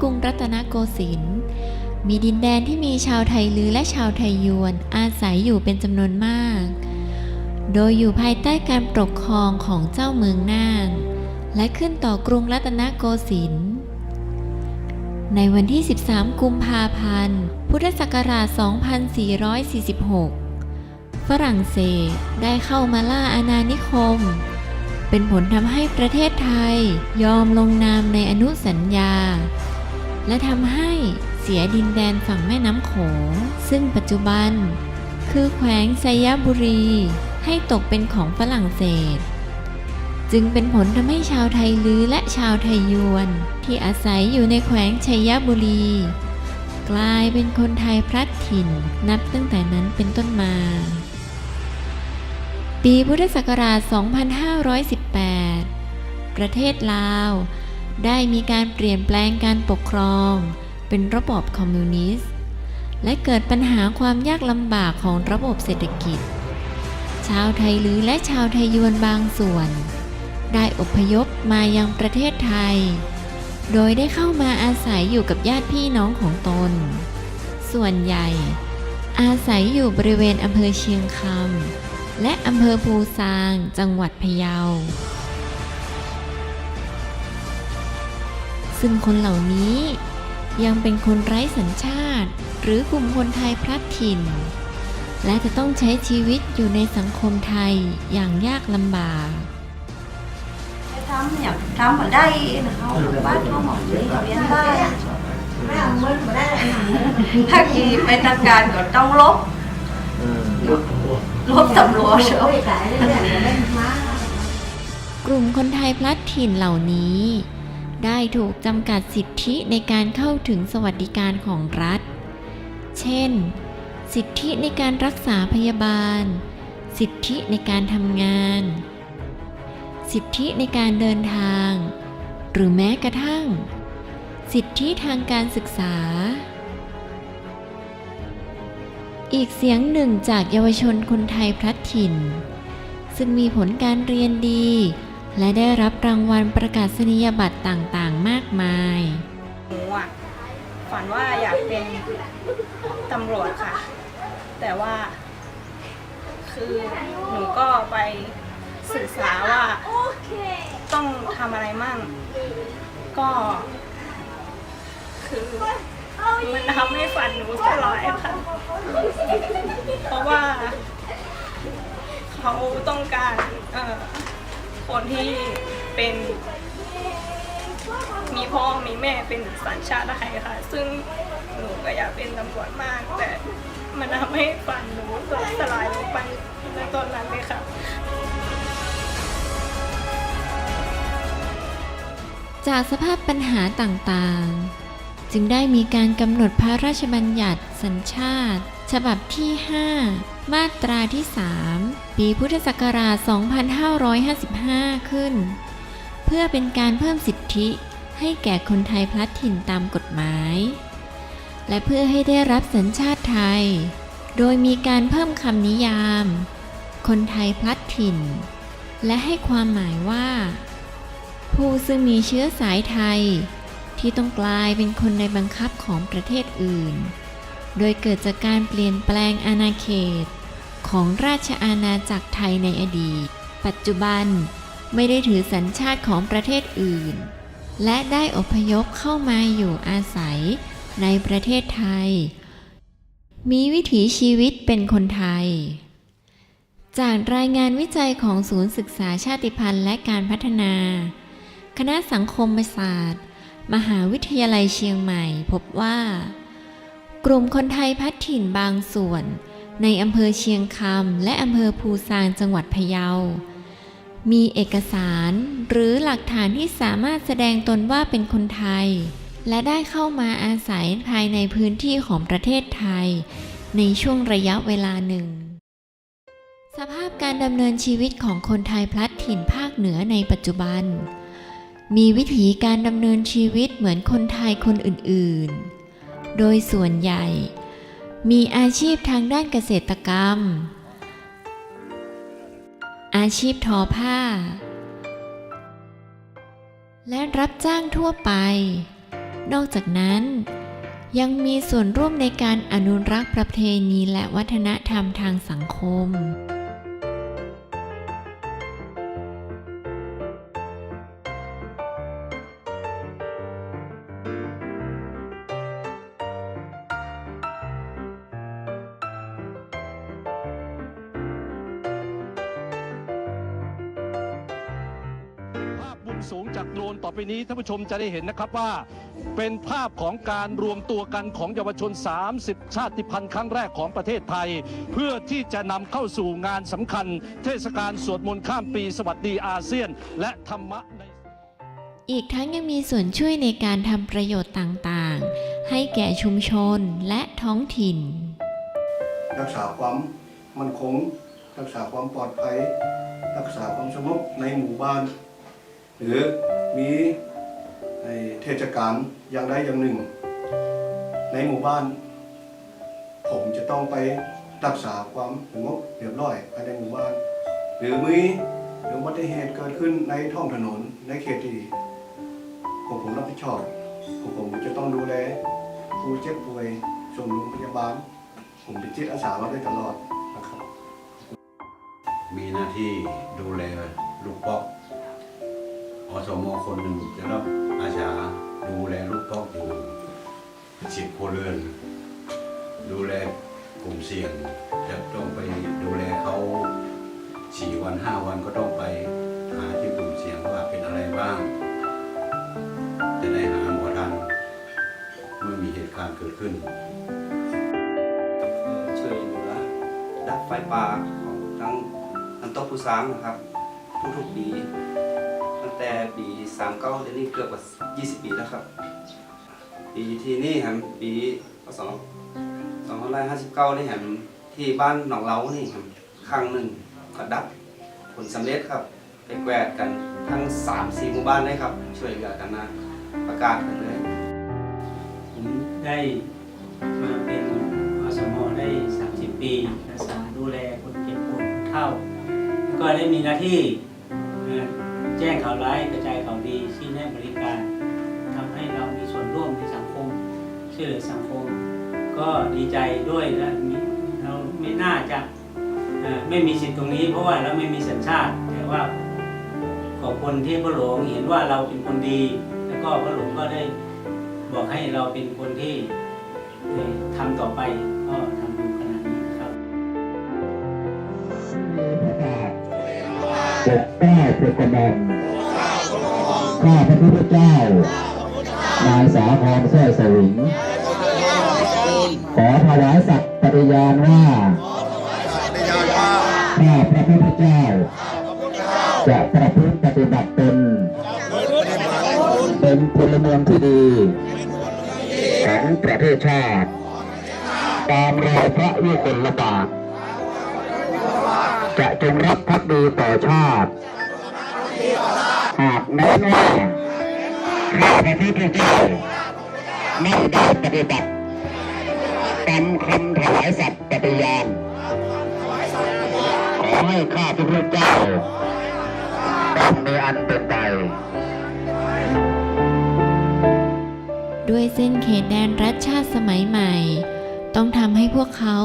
กรุงรัตนโกสินทร์มีดินแดนที่มีชาวไทยลือและชาวไทยยวนอาศัยอยู่เป็นจำนวนมาก โดยอยู่ภายใต้การปกครองของเจ้าเมืองน่าน และขึ้นต่อกรุงรัตนโกสินทร์ในวันที่ 13 กุมภาพันธ์ พุทธศักราช 2446 ฝรั่งเศสได้เข้ามาล่าอาณานิคม เป็นผลทำให้ประเทศไทยยอมลงนามในอนุสัญญา และทำให้เสียดินแดนฝั่งแม่น้ำโขง ซึ่งปัจจุบัน คือแขวงไซยบุรี ให้ตกเป็นของฝรั่งเศส จึงเป็นผลทำให้ชาวไทยลือและชาวไทยยวน ที่อาศัยอยู่ในแขวงชัยบุรี กลายเป็นคนไทยพลัดถิ่นนับตั้งแต่นั้นเป็นต้นมา ปีพุทธศักราช 2518 ประเทศลาว ได้มีการเปลี่ยนแปลงการปกครอง เป็นระบบคอมมิวนิสต์ และเกิดปัญหาความยากลำบากของระบบเศรษฐกิจ ชาวไทยลือและชาวไทยยวนบางส่วน ได้อพยพมายังประเทศไทย โดยได้เข้ามาอาศัยอยู่กับญาติพี่น้องของตน ส่วนใหญ่ อาศัยอยู่บริเวณอำเภอเชียงคำและอำเภอภูซาง จังหวัดพะเยา ซึ่งคนเหล่านี้ ยังเป็นคนไร้สัญชาติ หรือกลุ่มคนไทยพลัดถิ่น และจะต้องใช้ชีวิตอยู่ในสังคมไทยอย่างยากลำบาก thăm nhập thăm ở đây là không bác không học lý học viên đây ถ้าขี่ไปทำการก็ต้องลบลบตำรวจเชียวกลุ่มคนไทยพลัดถิ่นเหล่านี้ ได้ถูกจำกัดสิทธิในการเข้าถึงสวัสดิการของรัฐ เช่น สิทธิในการรักษาพยาบาล สิทธิในการทำงาน สิทธิในการเดินทาง หรือแม้กระทั่ง สิทธิทางการศึกษา อีกเสียงหนึ่งจากเยาวชนคนไทยพลัดถิ่น ซึ่งมีผลการเรียนดี และได้รับรางวัลประกาศนียบัตรต่างๆ มากมาย หนูอะฝันว่าอยากเป็นตำรวจค่ะ แต่ว่า คือหนูก็ไปศึกษาว่าต้องทำอะไรมั่ง ก็ คือมันทำให้ฝันหนูสลายค่ะ เพราะว่า เขาต้องการ เอ่อ คนที่เป็น มีพ่อมีแม่เป็นสัญชาติไทยค่ะ ซึ่งหนูก็อยากเป็นตำรวจมาก แต่มันทำให้ฝันหนูสลายลงไปในตอนนั้นเลยค่ะจากสภาพปัญหาต่างๆ จึงได้มีการกำหนดพระราชบัญญัติสัญชาติ ฉบับที่ 5 มาตราที่ 3 ปีพุทธศักราช 2555 ขึ้น เพื่อเป็นการเพิ่มสิทธิให้แก่คนไทยพลัดถิ่นตามกฎหมาย และเพื่อให้ได้รับสัญชาติไทย โดยมีการเพิ่มคำนิยาม คนไทยพลัดถิ่น และให้ความหมายว่า ผู้ซึ่งมีเชื้อสายไทย ที่ต้องกลายเป็นคนในบังคับของประเทศอื่น โดยเกิดจากการเปลี่ยนแปลงอาณาเขต ของราชอาณาจักรไทยในอดีต ปัจจุบันไม่ได้ถือสัญชาติของประเทศอื่น และได้อพยพเข้ามาอยู่อาศัยในประเทศไทย มีวิถีชีวิตเป็นคนไทย จากรายงานวิจัยของศูนย์ศึกษาชาติพันธุ์และการพัฒนา คณะสังคมศาสตร์ มหาวิทยาลัยเชียงใหม่พบว่า กลุ่มคนไทยพัดถิ่นบางส่วน ในอำเภอเชียงคำและอำเภอภูซางจังหวัดพะเยา มีเอกสารหรือหลักฐานที่สามารถแสดงตนว่าเป็นคนไทย และได้เข้ามาอาศัยภายในพื้นที่ของประเทศไทย ในช่วงระยะเวลาหนึ่ง สภาพการดำเนินชีวิตของคนไทยพลัดถิ่นภาคเหนือในปัจจุบัน มีวิถีการดำเนินชีวิตเหมือนคนไทยคนอื่นๆ โดยส่วนใหญ่ มีอาชีพทางด้านเกษตรกรรม อาชีพทอผ้า และรับจ้างทั่วไป นอกจากนั้น ยังมีส่วนร่วมในการอนุรักษ์ประเพณีและวัฒนธรรมทางสังคม สูงจากโดรนต่อไปนี้ท่านผู้ชมจะได้เห็นนะครับว่า เป็นภาพของการรวมตัวกันของเยาวชน 30 ชาติพันธุ์ครั้งแรกของประเทศไทย เพื่อที่จะนำเข้าสู่งานสำคัญ เทศกาลสวดมนต์ข้ามปีสวัสดีอาเซียน และธรรมะใน อีกทั้งยังมีส่วนช่วยในการทำประโยชน์ต่างๆ ให้แก่ชุมชนและท้องถิ่น รักษาความมั่นคง รักษาความปลอดภัย รักษาความสงบในหมู่บ้าน หรือมีเทศกาลอย่างใดอย่างหนึ่ง ในหมู่บ้าน ผมจะต้องไปรักษาความสงบเรียบร้อยภายในหมู่บ้าน หรือมีหรืออุบัติเหตุเกิดขึ้นในท้องถนนในเขตที่พวกผมรับผิดชอบพวกผมจะต้องดูแลผู้เจ็บป่วยส่งโรงพยาบาล ผมเป็นจิตอาสามาโดยตลอดนะครับ มีหน้าที่ดูแลลูกป๊อกอ สมคนหนึ่งจะรับอาสาดูแลลูกป๊อกอยู่สิบครัวเรือน ดูแลกลุ่มเสี่ยง จะต้องไปดูแลเขาสี่วันห้าวันก็ต้องไปหาที่กลุ่มเสี่ยงว่าเป็นอะไรบ้าง จะได้หาหมอทันเมื่อมีเหตุการณ์เกิดขึ้นช่วยเหลือดับไฟป่าของทั้งน้ำตกผู้สางนะครับ ทุกๆปี แต่ปี39เดี๋ยวนี้เกือบกว่า20ปีแล้วครับ ปีที่นี่ครับปีพศ2559นี่ครับที่บ้านหนองเล้านี่ครับครั้งหนึ่งก็ดับผลสำเร็จครับ ไปแกวดกันทั้ง3-4หมู่บ้านเลยครับ ช่วยเหลือกันนะประกาศกันเลยผมได้มาเป็นอสมได้ 30 ปีรักษาดูแลคนเจ็บปวดคนเฒ่า ก็ได้มีหน้าที่เอ่อ แจ้งข่าวร้ายกระจายข่าวดีชี้แนะบริการทำให้เรามีส่วนร่วมในสังคมช่วยเหลือสังคม ก็ดีใจด้วยและเราไม่น่าจะไม่มีสิทธิ์ตรงนี้ เพราะว่าเราไม่มีสัญชาติ แต่ว่าขอบคุณที่พระหลวงเห็นว่าเราเป็นคนดี แล้วก็พระหลวงก็ได้บอกให้เราเป็นคนที่เอ่อทำต่อไปก็ทำ ปกเกล้าปกกระหม่อมข้าพระพุทธเจ้านายสาครแท้สวิงขอถวายสัตย์ปฏิญาณว่าข้าพระพุทธเจ้า จะประพฤติปฏิบัติตนเป็นพลเมืองที่ดีของประเทศชาติ ตามรอยพระยุคลบาท จะจงรักภักดีต่อชาติหากแม้ว่าข้าพระพุทธเจ้าไม่ได้ปฏิบัติตามคำถวายสัตย์ปฏิญาณขอให้ข้าพระพุทธเจ้าต้องมีอันเป็นไปด้วยเส้นเขตแดนรัฐชาติสมัยใหม่ ต้องทำให้พวกเขา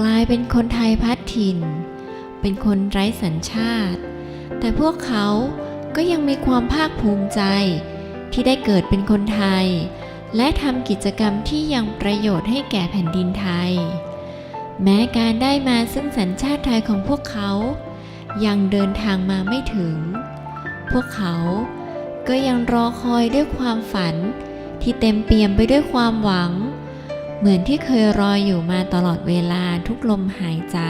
กลายเป็นคนไทยพัดถิ่น เป็นคนไร้สัญชาติ แต่พวกเขาก็ยังมีความภาคภูมิใจ ที่ได้เกิดเป็นคนไทย และทำกิจกรรมที่ยังประโยชน์ให้แก่แผ่นดินไทย แม้การได้มาซึ่งสัญชาติไทยของพวกเขา ยังเดินทางมาไม่ถึง พวกเขาก็ยังรอคอยด้วยความฝันที่เต็มเปี่ยมไปด้วยความหวัง เหมือนที่เคยรออยู่มาตลอดเวลาทุกลมหายใจ